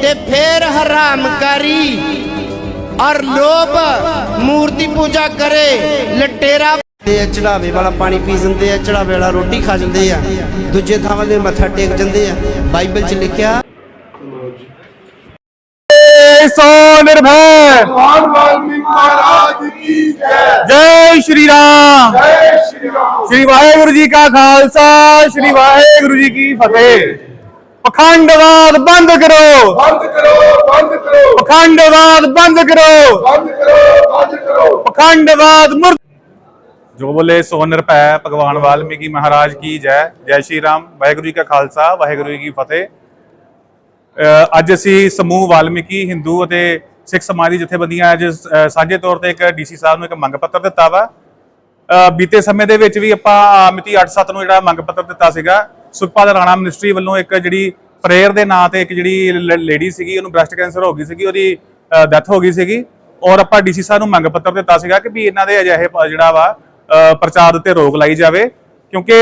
ਤੇ ਫੇਰ ਹਰਾਮਕਾਰੀ ਔਰ ਲੋਭ ਮੂਰਤੀ ਪੂਜਾ ਕਰੇ ਲਟੇਰਾ ਦੇ ਆ, ਚੜਾਵੇ ਵਾਲਾ ਪਾਣੀ ਪੀ ਜਾਂਦੇ ਆ ਚੜਾਵੇ ਵਾਲਾ ਰੋਟੀ ਖਾ ਜਾਂਦੇ ਆ ਦੂਜੇ ਥਾਵਾਂ ਦੇ ਮੱਥਾ ਟੇਕ ਜਾਂਦੇ ਆ ਬਾਈਬਲ 'ਚ ਲਿਖਿਆ सो निर्भय भगवान वाल्मीकि महाराज की जय जय श्री राम जय श्री राम श्री वाहेगुरु जी का खालसा श्री वाहेगुरु जी की फतेह ਪਖੰਡਵਾਦ ਬੰਦ ਕਰੋ। ਬੰਦ ਕਰੋ ਬੰਦ ਕਰੋ। ਪਖੰਡਵਾਦ ਬੰਦ ਕਰੋ। ਬੰਦ ਕਰੋ ਬੰਦ ਕਰੋ। ਪਖੰਡਵਾਦ ਮੁਰਦ ਜੋ ਬੋਲੇ ਸੋ ਨਿਰਭੈ ਭਗਵਾਨ ਵਾਲਮੀਕੀ ਮਹਾਰਾਜ ਕੀ ਜੈ। ਜੈ ਸ਼੍ਰੀ ਰਾਮ ਵਾਹਿਗੁਰੂ ਜੀ ਕਾ ਖਾਲਸਾ ਵਾਹਿਗੁਰੂ ਜੀ ਕੀ ਫਤਿਹ। ਅੱਜ ਅਸੀਂ ਸਮੂਹ ਵਾਲਮੀਕੀ ਹਿੰਦੂ ਅਤੇ ਸਿੱਖ ਸਮਾਜ ਦੀ ਜਥੇਬੰਦੀਆਂ ਅੱਜ ਸਾਂਝੇ ਤੌਰ ਤੇ ਇੱਕ ਡੀਸੀ ਸਾਹਿਬ ਨੂੰ ਇੱਕ ਮੰਗ ਪੱਤਰ ਦਿੱਤਾ ਵਾ। ਬੀਤੇ ਸਮੇਂ ਦੇ ਵਿੱਚ ਵੀ ਆਪਾਂ ਮਿਤੀ 8-7 ਨੂੰ ਜਿਹੜਾ ਮੰਗ ਪੱਤਰ ਦਿੱਤਾ ਸੀਗਾ। ਸੁਖਪਾਲ ਰਾਣਾ ਮਿਨਿਸਟਰੀ ਵੱਲੋਂ ਇੱਕ ਜਿਹੜੀ ਪ੍ਰੇਅਰ ਦੇ ਨਾਂ ਤੇ ਇੱਕ ਜਿਹੜੀ ਲੇਡੀ ਸੀਗੀ, ਉਹਨੂੰ ਬ੍ਰੈਸਟ ਕੈਂਸਰ ਹੋ ਗਈ ਸੀਗੀ, ਉਹਦੀ ਡੈਥ ਹੋ ਗਈ ਸੀਗੀ। ਔਰ ਆਪਾਂ ਡੀਸੀ ਸਾਹਿਬ ਨੂੰ ਮੰਗ ਪੱਤਰ ਦਿੱਤਾ ਸੀਗਾ ਕਿ ਵੀ ਇਹਨਾਂ ਦੇ ਅਜਿਹੇ ਜਿਹੜਾ ਵਾ ਪ੍ਰਚਾਰ ਉੱਤੇ ਰੋਕ ਲਾਈ ਜਾਵੇ। ਕਿਉਂਕਿ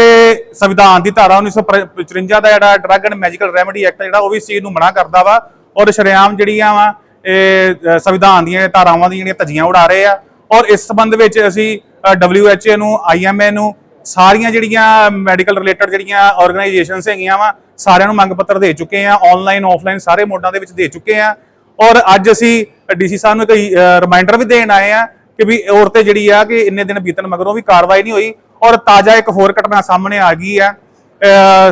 ਸੰਵਿਧਾਨ ਦੀ ਧਾਰਾ 1954 ਦਾ ਜਿਹੜਾ drug and magical remedy act ਜਿਹੜਾ, ਉਹ ਵੀ ਇਸ ਨੂੰ ਮਨਾ ਕਰਦਾ ਵਾ। ਔਰ ਸ਼ਰੇਆਮ ਜਿਹੜੀਆਂ ਵਾ, ਇਹ ਸੰਵਿਧਾਨ ਦੀਆਂ ਧਾਰਾਵਾਂ ਦੀਆਂ ਜਿਹੜੀਆਂ ਧੱਜੀਆਂ ਉਡਾ ਰਹੇ ਆ। ਔਰ ਇਸ ਸੰਬੰਧ ਵਿੱਚ ਅਸੀਂ WHO ਨੂੰ IMA ਨੂੰ ਸਾਰੀਆਂ ਜਿਹੜੀਆਂ ਮੈਡੀਕਲ ਰਿਲੇਟਡ ਜਿਹੜੀਆਂ ਆਰਗੇਨਾਈਜੇਸ਼ਨਸ ਹੈਗੀਆਂ ਵਾ, ਸਾਰਿਆਂ ਨੂੰ ਮੰਗ ਪੱਤਰ ਦੇ ਚੁੱਕੇ ਆ ਆਨਲਾਈਨ ਆਫਲਾਈਨ ਸਾਰੇ ਮੋਡਾਂ ਦੇ ਵਿੱਚ ਦੇ ਚੁੱਕੇ ਆ। ਔਰ ਅੱਜ ਅਸੀਂ ਡੀਸੀ ਸਾਹਿਬ ਨੂੰ ਇੱਕ ਰਿਮਾਈਂਡਰ ਵੀ ਦੇਣ ਆਏ ਆ ਕਿ ਵੀ ਔਰ ਜਿਹੜੀ ਆ ਕਿ ਇੰਨੇ ਦਿਨ ਬੀਤਣ ਮਗਰੋਂ ਵੀ ਕਾਰਵਾਈ ਨਹੀਂ ਹੋਈ ਔਰ ਤਾਜ਼ਾ ਇੱਕ ਹੋਰ ਘਟਨਾ ਸਾਹਮਣੇ ਆ ਗਈ ਆ।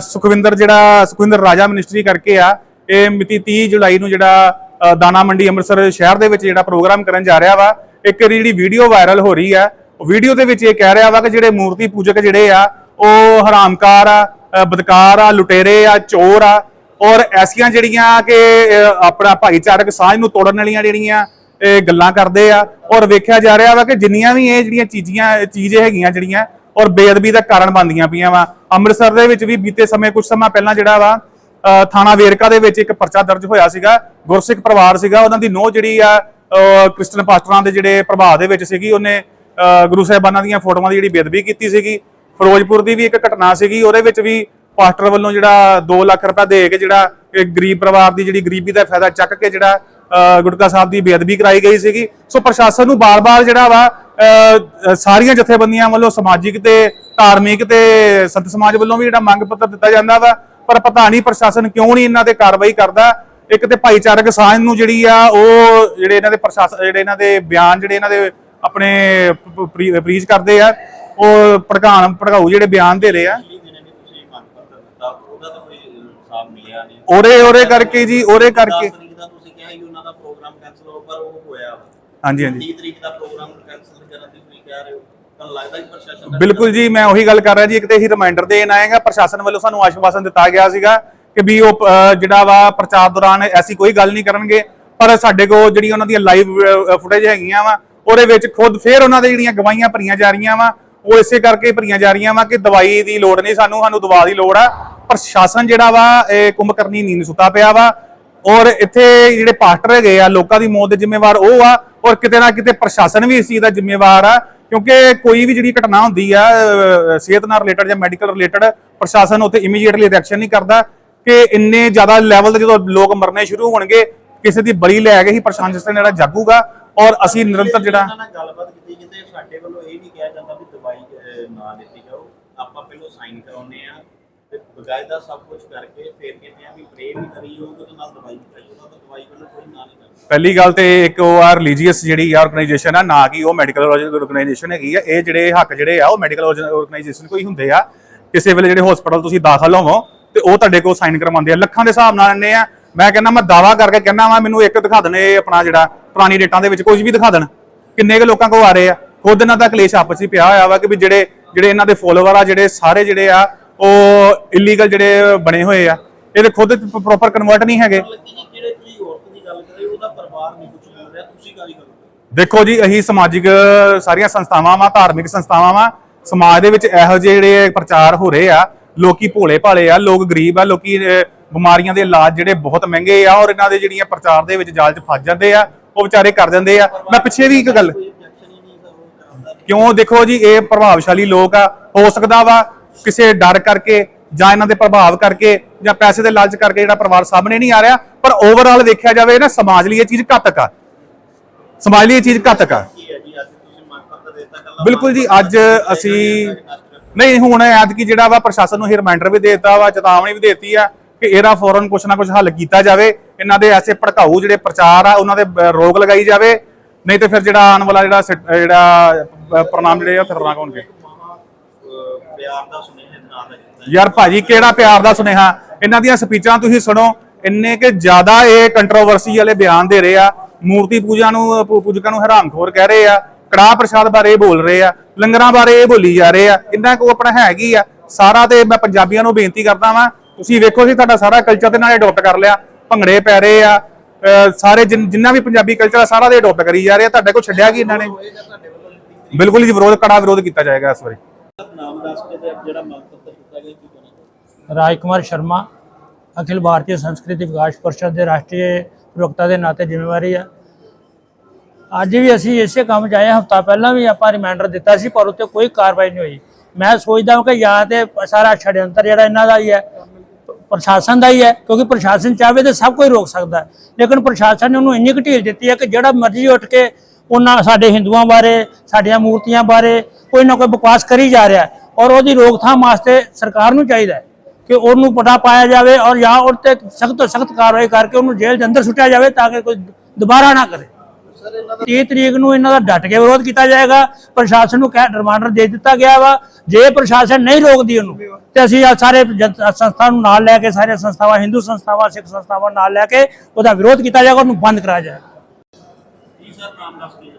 ਸੁਖਵਿੰਦਰ ਜਿਹੜਾ, ਸੁਖਵਿੰਦਰ ਰਾਜਾ ਮਿਨਿਸਟਰੀ ਕਰਕੇ ਆ, ਇਹ ਮਿਤੀ 30 ਜੁਲਾਈ ਨੂੰ ਜਿਹੜਾ ਦਾਣਾ ਮੰਡੀ ਅੰਮ੍ਰਿਤਸਰ ਸ਼ਹਿਰ ਦੇ ਵਿੱਚ ਜਿਹੜਾ ਪ੍ਰੋਗਰਾਮ ਕਰਨ ਜਾ ਰਿਹਾ ਵਾ, ਇੱਕ ਜਿਹੜੀ ਵੀਡੀਓ ਵਾਇਰਲ ਹੋ ਰਹੀ ਆ ਵੀਡੀਓ ਦੇ ਵਿੱਚ ਇਹ ਕਹਿ ਰਿਹਾ ਵਾ ਕਿ ਜਿਹੜੇ ਮੂਰਤੀ ਪੂਜਕ ਜਿਹੜੇ ਆ ਉਹ ਹਰਾਮਕਾਰ ਆ ਅਹ ਬਦਕਾਰ ਆ ਲੁਟੇਰੇ ਆ ਚੋਰ ਆ ਔਰ ਐਸੀਆਂ ਜਿਹੜੀਆਂ ਕਿ ਆਪਣਾ ਭਾਈਚਾਰਕ ਸਾਂਝ ਨੂੰ ਤੋੜਨ ਵਾਲੀਆਂ ਜਿਹੜੀਆਂ ਇਹ ਗੱਲਾਂ ਕਰਦੇ ਆ ਔਰ ਵੇਖਿਆ ਜਾ ਰਿਹਾ ਵਾ ਕਿ ਜਿੰਨੀਆਂ ਵੀ ਇਹ ਜਿਹੜੀਆਂ ਚੀਜ਼ੀਆਂ ਚੀਜ਼ੇ ਹੈਗੀਆਂ ਜਿਹੜੀਆਂ ਔਰ ਬੇਅਦਬੀ ਦਾ ਕਾਰਨ ਬਣਦੀਆਂ ਪਈਆਂ ਵਾ। ਅੰਮ੍ਰਿਤਸਰ ਦੇ ਵਿੱਚ ਵੀ ਬੀਤੇ ਸਮੇਂ ਕੁਝ ਸਮਾਂ ਪਹਿਲਾਂ ਜਿਹੜਾ ਵਾ ਅਹ, ਥਾਣਾ ਵੇਰਕਾ ਦੇ ਵਿੱਚ ਇੱਕ ਪਰਚਾ ਦਰਜ ਹੋਇਆ ਸੀਗਾ ਗੁਰਸਿੱਖ ਪਰਿਵਾਰ ਸੀਗਾ ਉਹਨਾਂ ਦੀ ਨੋਹ ਜਿਹੜੀ ਆ ਕ੍ਰਿਸਚਨ ਪਾਸਟਰਾਂ ਦੇ ਜਿਹੜੇ ਪ੍ਰਭਾਵ ਦੇ ਵਿੱਚ ਸੀਗੀ ਉਹਨੇ ਗੁਰੂ ਸਾਹਿਬਾਨਾਂ ਦੀਆਂ ਫੋਟੋਆਂ ਦੀ ਜਿਹੜੀ ਬੇਅਦਬੀ ਕੀਤੀ ਸੀਗੀ, ਫਿਰੋਜ਼ਪੁਰ ਦੀ ਵੀ ਇੱਕ ਘਟਨਾ ਸੀਗੀ, ਉਹਦੇ ਵਿੱਚ ਵੀ ਪਾਸਟਰ ਵੱਲੋਂ ਜਿਹੜਾ 2 ਲੱਖ ਰੁਪਏ ਦੇ ਕੇ ਜਿਹੜਾ ਗਰੀਬ ਪਰਿਵਾਰ ਦੀ ਜਿਹੜੀ ਗਰੀਬੀ ਦਾ ਫਾਇਦਾ ਚੱਕ ਕੇ ਜਿਹੜਾ ਗੁਟਕਾ ਸਾਹਿਬ ਦੀ ਬੇਅਦਬੀ ਕਰਾਈ ਗਈ ਸੀਗੀ। ਸੋ ਪ੍ਰਸ਼ਾਸਨ ਨੂੰ ਬਾਰ-ਬਾਰ ਜਿਹੜਾ ਵਾ ਸਾਰੀਆਂ ਜਥੇਬੰਦੀਆਂ ਵੱਲੋਂ ਸਮਾਜਿਕ ਤੇ ਧਾਰਮਿਕ ਤੇ ਸੰਤ ਸਮਾਜ ਵੱਲੋਂ ਵੀ ਜਿਹੜਾ ਮੰਗ ਪੱਤਰ ਦਿੱਤਾ ਜਾਂਦਾ ਵਾ, ਪਰ ਪਤਾ ਨਹੀਂ ਪ੍ਰਸ਼ਾਸਨ ਕਿਉਂ ਨਹੀਂ ਇਹਨਾਂ ਤੇ ਕਾਰਵਾਈ ਕਰਦਾ। ਇੱਕ ਤੇ ਭਾਈਚਾਰਕ ਸਾਂਝ ਨੂੰ ਜਿਹੜੀ ਆ, ਉਹ ਜਿਹੜੇ ਇਹਨਾਂ ਦੇ ਪ੍ਰਸ਼ਾਸਨ ਜਿਹੜੇ ਇਹਨਾਂ ਦੇ ਬਿਆਨ, ਜਿਹੜੇ ਇਹਨਾਂ ਦੇ ਆਪਣੇ ਪ੍ਰੀਚ ਕਰਦੇ ਆ। ਉਹ ਭੜਕਾਣ ਭੜਕਾਊ ਜਿਹੜੇ ਬਿਆਨ ਦੇ ਰਹੇ ਆ। ਉਹਦਾ ਉਹਦੇ ਕਰਕੇ ਜੀ ਉਹਦੇ ਕਰਕੇ 10 ਤਰੀਕ ਦਾ ਤੁਸੀਂ ਕਿਹਾ ਸੀ ਉਹਨਾਂ ਦਾ ਪ੍ਰੋਗਰਾਮ ਕੈਨਸਲ ਹੋ ਪਰ ਉਹ ਹੋਇਆ ਵਾ। ਹਾਂਜੀ ਹਾਂਜੀ। 30 ਤਰੀਕ ਦਾ ਪ੍ਰੋਗਰਾਮ ਕੈਨਸਲ ਕਰਨ ਦੀ ਤੁਸੀਂ ਕਹਿ ਰਹੇ ਹੋ। ਤੁਹਾਨੂੰ ਲੱਗਦਾ ਕਿ ਪ੍ਰਸ਼ਾਸਨ ਦਾ ਬਿਲਕੁਲ ਜੀ ਮੈਂ ਉਹੀ ਗੱਲ ਕਰ ਰਿਹਾ ਜੀ ਇੱਕ ਤੇ ਹੀ ਰਿਮਾਈਂਡਰ ਦੇਣ ਆਏਗਾ ਪ੍ਰਸ਼ਾਸਨ ਵੱਲੋਂ ਸਾਨੂੰ ਆਸ਼ਵਾਸਨ ਦਿੱਤਾ ਗਿਆ ਸੀਗਾ ਕਿ ਵੀ ਉਹ ਜਿਹੜਾ ਵਾ ਪ੍ਰਚਾਰ ਦੌਰਾਨ ਐਸੀ ਕੋਈ ਗੱਲ ਨਹੀਂ ਕਰਨਗੇ। ਪਰ ਸਾਡੇ ਕੋਲ ਜਿਹੜੀ ਉਹਨਾਂ ਦੀਆਂ ਲਾਈਵ ਫੁਟੇਜ ਹੈਗੀਆਂ ਵਾ ਉਹਦੇ ਵਿੱਚ ਖੁਦ ਫੇਰ ਉਹਨਾਂ ਦੇ ਜਿਹੜੀਆਂ ਗਵਾਹੀਆਂ ਭਰੀਆਂ ਜਾ ਰਹੀਆਂ ਵਾ, ਉਹ ਇਸੇ ਕਰਕੇ ਭਰੀਆਂ ਜਾ ਰਹੀਆਂ ਵਾ ਕਿ ਦਵਾਈ ਦੀ ਲੋੜ ਨਹੀਂ ਸਾਨੂੰ ਸਾਨੂੰ ਦਵਾ ਦੀ ਲੋੜ ਆ। ਪ੍ਰਸ਼ਾਸਨ ਜਿਹੜਾ ਵਾ, ਇਹ ਕੁੰਭਕਰਨੀ ਨੀਂਦ ਸੁੱਤਾ ਪਿਆ ਵਾ ਔਰ ਇੱਥੇ ਜਿਹੜੇ ਪਾਸਟਰ ਹੈਗੇ ਆ, ਲੋਕਾਂ ਦੀ ਮੌਤ ਦੇ ਜ਼ਿੰਮੇਵਾਰ ਉਹ ਆ ਔਰ ਕਿਤੇ ਨਾ ਕਿਤੇ ਪ੍ਰਸ਼ਾਸਨ ਵੀ ਇਸ ਚੀਜ਼ ਦਾ ਜ਼ਿੰਮੇਵਾਰ ਆ, ਕਿਉਂਕਿ ਕੋਈ ਵੀ ਜਿਹੜੀ ਘਟਨਾ ਹੁੰਦੀ ਆ ਸਿਹਤ ਨਾਲ ਰਿਲੇਟਡ ਜਾਂ ਮੈਡੀਕਲ ਰਿਲੇਟਡ ਪ੍ਰਸ਼ਾਸਨ ਉੱਥੇ ਇਮੀਡੀਏਟਲੀ ਰਿਐਕਸ਼ਨ ਨਹੀਂ ਕਰਦਾ ਕਿ ਇੰਨੇ ਜ਼ਿਆਦਾ ਲੈਵਲ ਤੇ ਜਦੋਂ ਲੋਕ ਮਰਨੇ ਸ਼ੁਰੂ ਹੋਣਗੇ, ਕਿਸੇ ਦੀ ਬਲੀ ਲੈ ਕੇ ਹੀ ਪ੍ਰਸ਼ਾਸਨ ਜਿਹੜਾ ਜਾਗੂਗਾ। ਔਰ ਅਸੀਂ ਨਿਰੰਤਰ ਜਿਹੜਾ ਉਹਨਾਂ ਨਾਲ ਗੱਲਬਾਤ ਕੀਤੀ ਕਿਤੇ ਸਾਡੇ ਵੱਲੋਂ ਇਹ ਨਹੀਂ ਕਿਹਾ ਜਾਂਦਾ ਵੀ ਦਵਾਈ ਅਹ, ਨਾ ਦਿੱਤੀ ਜਾਓ। ਆਪਾਂ ਪਹਿਲਾਂ ਸਾਈਨ ਕਰਾਉਨੇ ਆ ਤੇ ਬਕਾਇਦਾ ਸਭ ਕੁਝ ਕਰਕੇ ਫਿਰ ਕਹਿੰਦੇ ਆ ਵੀ ਪ੍ਰੇ ਵੀ ਕਰੀ ਹੋਊਗਾ ਤੇ ਨਾਲ ਦਵਾਈ ਵੀ ਕਰੀ ਹੋਊਗਾ ਤਾਂ ਦਵਾਈ ਵੱਲੋਂ ਕੋਈ ਨਾ ਨਹੀਂ ਕਰਦਾ। ਪਹਿਲੀ ਗੱਲ ਤੇ ਇੱਕ ਉਹ ਆ ਰਿਲੀਜੀਅਸ ਜਿਹੜੀ ਆਰਗੇਨਾਈਜੇਸ਼ਨ ਆ ਨਾ ਕਿ ਉਹ ਮੈਡੀਕਲ ਆਰਗੇਨਾਈਜੇਸ਼ਨ ਹੈਗੀ ਆ ਇਹ ਜਿਹੜੇ ਹੱਕ ਜਿਹੜੇ ਆ ਉਹ ਮੈਡੀਕਲ ਆਰਗੇਨਾਈਜੇਸ਼ਨ ਕੋਈ ਹੁੰਦੇ ਆ। ਕਿਸੇ ਵੇਲੇ ਜਿਹੜੇ ਹਸਪੀਟਲ ਤੁਸੀਂ ਦਾਖਲ ਹੋਵੋ ਤੇ ਉਹ ਤੁਹਾਡੇ ਕੋਲ ਸਾਈਨ ਕਰਵਾਉਂਦੇ ਆ। ਲੱਖਾਂ ਦੇ ਹਿਸਾਬ ਨਾਲ ਇੰਨੇ ਆ ਮੈਂ ਕਹਿੰਦਾ ਮੈਂ ਦਾਵਾ ਕਰਕੇ ਕਹਿੰਦਾ ਵਾ ਮੈਨੂੰ ਇੱਕ ਦਿਖਾ ਦੇਣ ਇਹ ਆਪਣਾ ਜਿਹੜਾ ਪੁਰਾਣੀ ਡੇਟਾਂ ਦੇ ਵਿੱਚ ਕੁਝ ਵੀ ਦਿਖਾ ਦੇਣ। ਕਿੰਨੇ ਕੁ ਲੋਕਾਂ ਕੋਲ ਆ ਰਹੇ ਆ? ਖੁਦ ਇਹਨਾਂ ਦਾ ਕਲੇਸ਼ ਆਪਸ ਵਿੱਚ ਪਿਆ ਹੋਇਆ ਵਾ ਕਿ ਵੀ ਜਿਹੜੇ ਜਿਹੜੇ ਇਹਨਾਂ ਦੇ ਫੋਲੋਵਰ ਆ ਜਿਹੜੇ ਸਾਰੇ ਜਿਹੜੇ ਆ ਉਹ ਇਲੀਗਲ ਜਿਹੜੇ ਬਣੇ ਹੋਏ ਆ। ਇਹਦੇ ਖੁਦ ਪ੍ਰੋਪਰ ਕਨਵਰਟ ਨਹੀਂ ਹੈਗੇ। ਲੱਗੀ ਜੀ ਜਿਹੜੇ ਤੁਸੀਂ ਔਰਤ ਦੀ ਗੱਲ ਕਰੇ ਉਹਦਾ ਪਰਿਵਾਰ ਨਹੀਂ ਕੁਝ ਬੋਲ ਰਿਹਾ ਤੁਸੀਂ ਕਾਹਦੀ ਗੱਲ ਕਰ ਰਹੇ ਹੋ? ਦੇਖੋ ਜੀ ਅਸੀਂ ਸਮਾਜਿਕ ਸਾਰੀਆਂ ਸੰਸਥਾਵਾਂ ਵਾ ਧਾਰਮਿਕ ਸੰਸਥਾਵਾਂ ਵਾ। ਸਮਾਜ ਦੇ ਵਿੱਚ ਇਹੋ ਜਿਹੇ ਜਿਹੜੇ ਪ੍ਰਚਾਰ ਹੋ ਰਹੇ ਆ ਲੋਕੀ ਭੋਲੇ ਭਾਲੇ ਆ ਲੋਕ ਗਰੀਬ ਆ ਲੋਕੀ ਅਹ, ਬਿਮਾਰੀਆਂ ਦੇ ਇਲਾਜ ਜਿਹੜੇ ਬਹੁਤ ਮਹਿੰਗੇ ਆ ਔਰ ਇਹਨਾਂ ਦੇ ਜਿਹੜੀਆਂ ਪ੍ਰਚਾਰ ਦੇ ਵਿੱਚ ਜਾਲ 'ਚ ਫਸ ਜਾਂਦੇ ਆ, ਉਹ ਵਿਚਾਰੇ ਕਰ ਜਾਂਦੇ ਆ। ਮੈਂ ਪਿੱਛੇ ਵੀ ਇੱਕ ਗੱਲ ਕਿਉਂ? ਦੇਖੋ ਜੀ, ਇਹ ਪ੍ਰਭਾਵਸ਼ਾਲੀ ਲੋਕ ਆ, ਹੋ ਸਕਦਾ ਵਾ ਕਿਸੇ ਡਰ ਕਰਕੇ ਜਾਂ ਇਹਨਾਂ ਦੇ ਪ੍ਰਭਾਵ ਕਰਕੇ ਜਾਂ ਪੈਸੇ ਦੇ ਲਾਲਚ ਕਰਕੇ ਜਿਹੜਾ ਪਰਿਵਾਰ ਸਾਹਮਣੇ ਨਹੀਂ ਆ ਰਿਹਾ, ਪਰ ਓਵਰਆਲ ਦੇਖਿਆ ਜਾਵੇ ਨਾ, ਸਮਾਜ ਲਈ ਇਹ ਚੀਜ਼ ਘਾਤਕ ਆ। ਸਮਾਜ ਲਈ ਇਹ ਚੀਜ਼ ਘਾਤਕ ਆ। ਬਿਲਕੁਲ ਜੀ, ਅੱਜ ਅਸੀਂ ਨਹੀਂ, ਹੁਣ ਐਤਕੀ ਜਿਹੜਾ ਵਾ ਪ੍ਰਸ਼ਾਸਨ ਨੂੰ ਇਹ ਰਿਮਾਈਂਡਰ ਵੀ ਦੇ ਦਿੱਤਾ ਵਾ, ਚੇਤਾਵਨੀ ਵੀ ਦੇਤੀ ਆ ਕਿ ਇਹਦਾ ਫੌਰਨ ਕੁਛ ਨਾ ਕੁਛ ਹੱਲ ਕੀਤਾ ਜਾਵੇ, ਇਹਨਾਂ ਦੇ ਐਸੇ ਭੜਕਾਊ ਜਿਹੜੇ ਪ੍ਰਚਾਰ ਆ, ਉਹਨਾਂ ਦੇ ਰੋਕ ਲਗਾਈ ਜਾਵੇ, ਨਹੀਂ ਤੇ ਫਿਰ ਜਿਹੜਾ ਆਉਣ ਵਾਲਾ ਜਿਹੜਾ ਜਿਹੜਾ ਪ੍ਰਣਾਮ ਜਿਹੜੇ ਆ ਖਤਰਨਾਕ ਹੋਣਗੇ। ਪਿਆਰ ਦਾ ਸੁਨੇਹਾ ਨਾਲ ਯਾਰ ਭਾਜੀ, ਕਿਹੜਾ ਪਿਆਰ ਦਾ ਸੁਨੇਹਾ? ਇਹਨਾਂ ਦੀਆਂ ਸਪੀਚਾਂ ਤੁਸੀਂ ਸੁਣੋ, ਇੰਨੇ ਕਿ ਜ਼ਿਆਦਾ ਇਹ ਕੰਟਰੋਵਰਸੀ ਵਾਲੇ ਬਿਆਨ ਦੇ ਰਹੇ ਆ, ਮੂਰਤੀ ਪੂਜਾ ਨੂੰ ਪੂਜਕਾਂ ਨੂੰ ਹਰਾਮਖੋਰ ਕਹਿ ਰਹੇ ਆ, ਕੜਾਹ ਪ੍ਰਸ਼ਾਦ ਬਾਰੇ ਇਹ ਬੋਲ ਰਹੇ ਆ, ਲੰਗਰਾਂ ਬਾਰੇ ਇਹ ਬੋਲੀ ਜਾ ਰਹੇ ਆ, ਇੰਨਾ ਕੋ ਆਪਣਾ ਹੈਗੀ ਆ? ਸਾਰਾ ਤੇ ਮੈਂ ਪੰਜਾਬੀਆਂ ਨੂੰ ਬੇਨਤੀ ਕਰਦਾ ਵਾਂ ਤੁਸੀਂ ਵੇਖੋ ਸੀ ਤੁਹਾਡਾ ਸਾਰਾ ਕਲਚਰ ਤੇ ਨਾਲ ਅਡਾਪਟ ਕਰ ਲਿਆ। ਭੰਗੜੇ ਪੈ ਰਹੇ ਆ ਸਾਰੇ ਜਿੰਨਾ ਵੀ ਪੰਜਾਬੀ ਕਲਚਰ ਆ, ਸਾਰਾ ਦੇ ਅਡਾਪਟ ਕਰੀ ਜਾ ਰਹੇ ਆ। ਤੁਹਾਡੇ ਕੋਲ ਛੱਡਿਆ ਕੀ ਇਹਨਾਂ ਨੇ? ਬਿਲਕੁਲ ਜੀ, ਵਿਰੋਧ, ਕੜਾ ਵਿਰੋਧ ਕੀਤਾ ਜਾਏਗਾ ਇਸ ਵਾਰੀ। ਨਾਮ ਦੱਸ ਕੇ ਤੇ ਜਿਹੜਾ ਮੰਗ ਪੱਤਰ ਦਿੱਤਾ ਗਿਆ ਕੀ ਕਹਿਣਾ ਰਾਜਕੁਮਾਰ ਸ਼ਰਮਾ, ਅਖਿਲ ਭਾਰਤੀ ਸੰਸਕ੍ਰਿਤੀ ਵਿਕਾਸ ਪਰਿਸ਼ਦ ਦੇ ਰਾਸ਼ਟਰੀ ਪ੍ਰਵਕਤਾ ਦੇ ਨਾਤੇ ਜ਼ਿੰਮੇਵਾਰੀ ਆ। ਅੱਜ ਵੀ ਅਸੀਂ ਇਸੇ ਕੰਮ 'ਚ ਆਏ ਹਫਤਾ ਪਹਿਲਾਂ ਵੀ ਆਪਾਂ ਰਿਮਾਈਂਡਰ ਦਿੱਤਾ ਸੀ, ਪਰ ਉੱਤੇ ਕੋਈ ਕਾਰਵਾਈ ਨਹੀਂ ਹੋਈ। ਮੈਂ ਸੋਚਦਾ ਹਾਂ ਕਿ ਜਾਂ ਤੇ ਸਾਰਾ ਛੜਯੰਤਰ ਜਿਹੜਾ ਇਹਨਾਂ ਦਾ ਹੀ ਹੈ ਪ੍ਰਸ਼ਾਸਨ ਦਾ ਹੀ ਹੈ, ਕਿਉਂਕਿ ਪ੍ਰਸ਼ਾਸਨ ਚਾਹਵੇ ਤਾਂ ਸਭ ਕੁਝ ਰੋਕ ਸਕਦਾ ਹੈ। ਲੇਕਿਨ ਪ੍ਰਸ਼ਾਸਨ ਨੇ ਉਹਨੂੰ ਇੰਨੀ ਕੁ ਢੀਲ ਦਿੱਤੀ ਹੈ ਕਿ ਜਿਹੜਾ ਮਰਜ਼ੀ ਉੱਠ ਕੇ ਉਹਨਾਂ ਸਾਡੇ ਹਿੰਦੂਆਂ ਬਾਰੇ, ਸਾਡੀਆਂ ਮੂਰਤੀਆਂ ਬਾਰੇ ਕੋਈ ਨਾ ਕੋਈ ਬਕਵਾਸ ਕਰੀ ਜਾ ਰਿਹਾ ਔਰ ਉਹਦੀ ਰੋਕਥਾਮ ਵਾਸਤੇ ਸਰਕਾਰ ਨੂੰ ਚਾਹੀਦਾ ਕਿ ਉਹਨੂੰ ਪਟਾ ਪਾਇਆ ਜਾਵੇ ਔਰ ਜਾਂ ਉਹ ਤੇ ਸਖਤ ਤੋਂ ਸਖਤ ਕਾਰਵਾਈ ਕਰਕੇ ਉਹਨੂੰ ਜੇਲ੍ਹ ਦੇ ਅੰਦਰ ਸੁੱਟਿਆ ਜਾਵੇ ਤਾਂ ਕਿ ਕੋਈ ਦੁਬਾਰਾ ਨਾ ਕਰੇ। 30 ਤਰੀਕ ਨੂੰ ਇਹਨਾਂ ਦਾ ਡਟ ਕੇ ਵਿਰੋਧ ਕੀਤਾ ਜਾਏਗਾ। ਪ੍ਰਸ਼ਾਸਨ ਨੂੰ ਕਹਿ ਰਿਮਾਂਡਰ ਦੇ ਦਿੱਤਾ ਗਿਆ ਵਾ। ਜੇ ਪ੍ਰਸ਼ਾਸਨ ਨਹੀਂ ਰੋਕਦੀ ਉਹਨੂੰ ਤੇ ਅਸੀਂ ਆ ਸਾਰੇ ਜਨ- ਸੰਸਥਾ ਨੂੰ ਨਾਲ ਲੈ ਕੇ ਸਾਰੇ ਸੰਸਥਾਵਾਂ ਹਿੰਦੂ ਸੰਸਥਾਵਾਂ ਸਿੱਖ ਸੰਸਥਾਵਾਂ ਨਾਲ ਲੈ ਕੇ ਉਹਦਾ ਵਿਰੋਧ ਕੀਤਾ ਜਾਏਗਾ ਉਹਨੂੰ ਬੰਦ ਕਰਾਇਆ ਜਾਏਗਾ। ਜੀ ਸਰ ਨਾਮ ਦੱਸ ਕੇ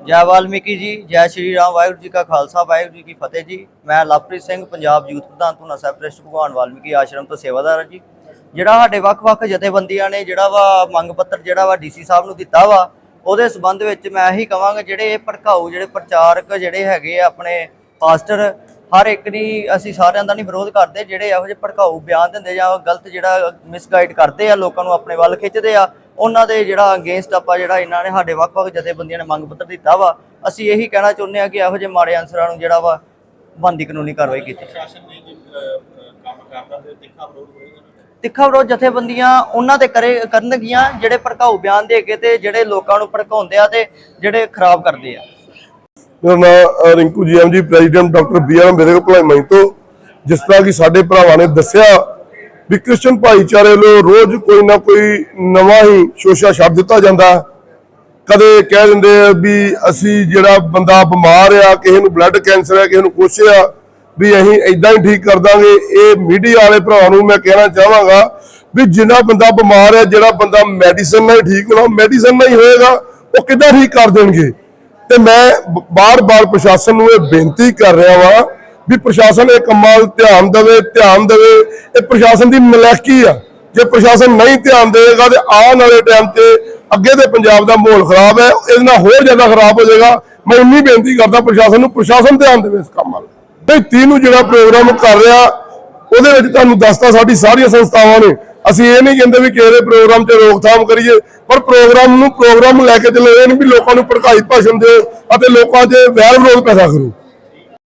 ਜੈ। ਵਾਲਮੀਕੀ ਜੀ ਜੈ ਸ਼੍ਰੀ ਰਾਮ ਵਾਹਿਗੁਰੂ ਜੀ ਕਾ ਖਾਲਸਾ ਵਾਹਿਗੁਰੂ ਜੀ ਕੀ ਫਤਿਹ ਜੀ। ਮੈਂ ਲਵਪ੍ਰੀਤ ਸਿੰਘ ਪੰਜਾਬ ਯੂਥ ਪ੍ਰਧਾਨ ਧੂਨਾ ਸਾਹਿਬ ਟਰਸਟ ਭਗਵਾਨ ਵਾਲਮੀਕੀ ਆਸ਼ਰਮ ਤੋਂ ਸੇਵਾਦਾਰ ਹਾਂ ਜੀ। ਜਿਹੜਾ ਸਾਡੇ ਵੱਖ-ਵੱਖ ਜਥੇਬੰਦੀਆਂ ਨੇ ਜਿਹੜਾ ਵਾ ਮੰਗ ਪੱਤਰ ਜਿਹੜਾ ਵਾ ਡੀਸੀ ਸਾਹਿਬ ਨੂੰ ਦਿੱਤਾ ਵਾ ਉਹਦੇ ਸਬੰਧ ਵਿੱਚ ਮੈਂ ਇਹੀ ਕਹਾਂਗਾ ਜਿਹੜੇ ਇਹ ਭੜਕਾਊ, ਜਿਹੜੇ ਪ੍ਰਚਾਰਕ, ਜਿਹੜੇ ਹੈਗੇ ਆ ਆਪਣੇ ਪਾਸਟਰ, ਹਰ ਇੱਕ ਦੀ ਅਸੀਂ ਸਾਰਿਆਂ ਦਾ ਨਹੀਂ ਵਿਰੋਧ ਕਰਦੇ, ਜਿਹੜੇ ਇਹੋ ਜਿਹੇ ਭੜਕਾਊ ਬਿਆਨ ਦਿੰਦੇ ਜਾਂ ਗਲਤ ਜਿਹੜਾ ਮਿਸਗਾਈਡ ਕਰਦੇ ਆ, ਲੋਕਾਂ ਨੂੰ ਆਪਣੇ ਵੱਲ ਖਿੱਚਦੇ ਆ, ਉਹਨਾਂ ਦੇ ਜਿਹੜਾ ਅਗੇਂਸਟ ਆਪਾਂ ਜਿਹੜਾ ਇਹਨਾਂ ਨੇ ਸਾਡੇ ਵੱਖ-ਵੱਖ ਜਥੇਬੰਦੀਆਂ ਨੇ ਮੰਗ ਪੱਤਰ ਦਿੱਤਾ ਵਾ, ਅਸੀਂ ਇਹੀ ਕਹਿਣਾ ਚਾਹੁੰਦੇ ਆ ਕਿ ਇਹੋ ਜਿਹੇ ਮਾੜੇ ਅਨਸਰਾਂ ਨੂੰ ਜਿਹੜਾ ਵਾ ਬੰਦੀ ਕਾਨੂੰਨੀ ਕਾਰਵਾਈ ਕੀਤੀ ਪ੍ਰਸ਼ਾਸਨ ਨਹੀਂ ਕੰਮ ਕਰਦਾ ਤੇ ਤਿੱਖਾ ਵਿਰੋਧ ਤਿੱਖਾ ਵਿਰੋਧ ਜਥੇਬੰਦੀਆਂ ਉਹਨਾਂ ਤੇ ਕਰੇ ਕਰਨਗੀਆਂ, ਜਿਹੜੇ ਭੜਕਾਊ ਬਿਆਨ ਦੇ ਕੇ ਤੇ ਜਿਹੜੇ ਲੋਕਾਂ ਨੂੰ ਭੜਕਾਉਂਦੇ ਆ ਤੇ ਜਿਹੜੇ ਖਰਾਬ ਕਰਦੇ ਆ। ਮੇਰਾ ਨਾਮ Rinku ji, M G, president doctor B R Ambedkar ਭਲਾਈ ਮੰਚ ਤੋਂ। ਜਿਸ ਤਰ੍ਹਾਂ ਕਿ ਸਾਡੇ ਭਰਾਵਾਂ ਨੇ ਦੱਸਿਆ ਵੀ ਕ੍ਰਿਸਚਨ ਭਾਈਚਾਰੇ ਵੱਲੋਂ ਰੋਜ਼ ਕੋਈ ਨਾ ਕੋਈ ਨਵਾਂ ਹੀ ਸ਼ੋਸ਼ਾ ਛੱਡ ਦਿੱਤਾ ਜਾਂਦਾ। ਕਦੇ ਕਹਿ ਦਿੰਦੇ ਆ ਵੀ ਅਸੀਂ ਜਿਹੜਾ ਬੰਦਾ ਬਿਮਾਰ ਆ, ਕਿਸੇ ਨੂੰ ਬਲੱਡ ਕੈਂਸਰ ਆ, ਕਿਸੇ ਨੂੰ ਕੁਛ ਆ ਵੀ ਅਸੀਂ ਇਦਾਂ ਹੀ ਠੀਕ ਕਰ ਦਾਂਗੇ। ਇਹ ਮੀਡੀਆ ਵਾਲੇ ਭਰਾਵਾਂ ਨੂੰ ਮੈਂ ਕਹਿਣਾ ਚਾਹਾਂਗਾ ਵੀ ਜਿੰਨਾ ਬੰਦਾ ਬਿਮਾਰ ਹੈ, ਜਿਹੜਾ ਬੰਦਾ ਮੈਡੀਸਨ ਨਾਲ ਠੀਕ ਹੋਣਾ ਮੈਡੀਸਨ ਨਾਲ ਹੀ ਹੋਏਗਾ, ਉਹ ਕਿੱਦਾਂ ਠੀਕ ਕਰ ਦੇਣਗੇ? ਤੇ ਮੈਂ ਬਾਰ-ਬਾਰ ਪ੍ਰਸ਼ਾਸਨ ਨੂੰ ਇਹ ਬੇਨਤੀ ਕਰ ਰਿਹਾ ਵਾਂ ਵੀ ਪ੍ਰਸ਼ਾਸਨ ਇਹ ਕੰਮਾਂ ਵੱਲ ਧਿਆਨ ਦੇਵੇ ਧਿਆਨ ਦੇਵੇ। ਇਹ ਪ੍ਰਸ਼ਾਸਨ ਦੀ ਮਲੈਕੀ ਆ। ਜੇ ਪ੍ਰਸ਼ਾਸਨ ਨਹੀਂ ਧਿਆਨ ਦੇਵੇਗਾ ਤੇ ਆਉਣ ਵਾਲੇ ਟਾਈਮ ਤੇ ਅੱਗੇ ਦੇ ਪੰਜਾਬ ਦਾ ਮਾਹੌਲ ਖਰਾਬ ਹੈ, ਇਹਦੇ ਨਾਲ ਹੋਰ ਜ਼ਿਆਦਾ ਖਰਾਬ ਹੋ ਜਾਏਗਾ। ਮੈਂ ਉਨੀ ਬੇਨਤੀ ਕਰਦਾ ਪ੍ਰਸ਼ਾਸਨ ਨੂੰ, ਪ੍ਰਸ਼ਾਸਨ ਧਿਆਨ ਦੇਵੇ ਇਸ ਕੰਮ ਵੱਲ। ਤੇ ਤੀ ਨੂੰ ਜਿਹੜਾ ਪ੍ਰੋਗਰਾਮ ਕਰ ਰਿਹਾ, ਉਹਦੇ ਵਿੱਚ ਤੁਹਾਨੂੰ ਦੱਸਤਾ ਸਾਡੀ ਸਾਰੀਆਂ ਸੰਸਥਾਵਾਂ ਨੇ। ਅਸੀਂ ਇਹ ਨਹੀਂ ਕਹਿੰਦੇ ਵੀ ਕਿਹੜੇ ਪ੍ਰੋਗਰਾਮ 'ਤੇ ਰੋਕਥਾਮ ਕਰੀਏ, ਪਰ ਪ੍ਰੋਗਰਾਮ ਨੂੰ ਪ੍ਰੋਗਰਾਮ ਲੈ ਕੇ ਚੱਲੋ, ਇਹ ਨਹੀਂ ਵੀ ਲੋਕਾਂ ਨੂੰ ਭੜਕਾਈ ਭਾਸ਼ਣ ਦਿਓ ਅਤੇ ਲੋਕਾਂ 'ਚ ਵੈਰ ਵਿਰੋਧ ਪੈਦਾ ਕਰੋ।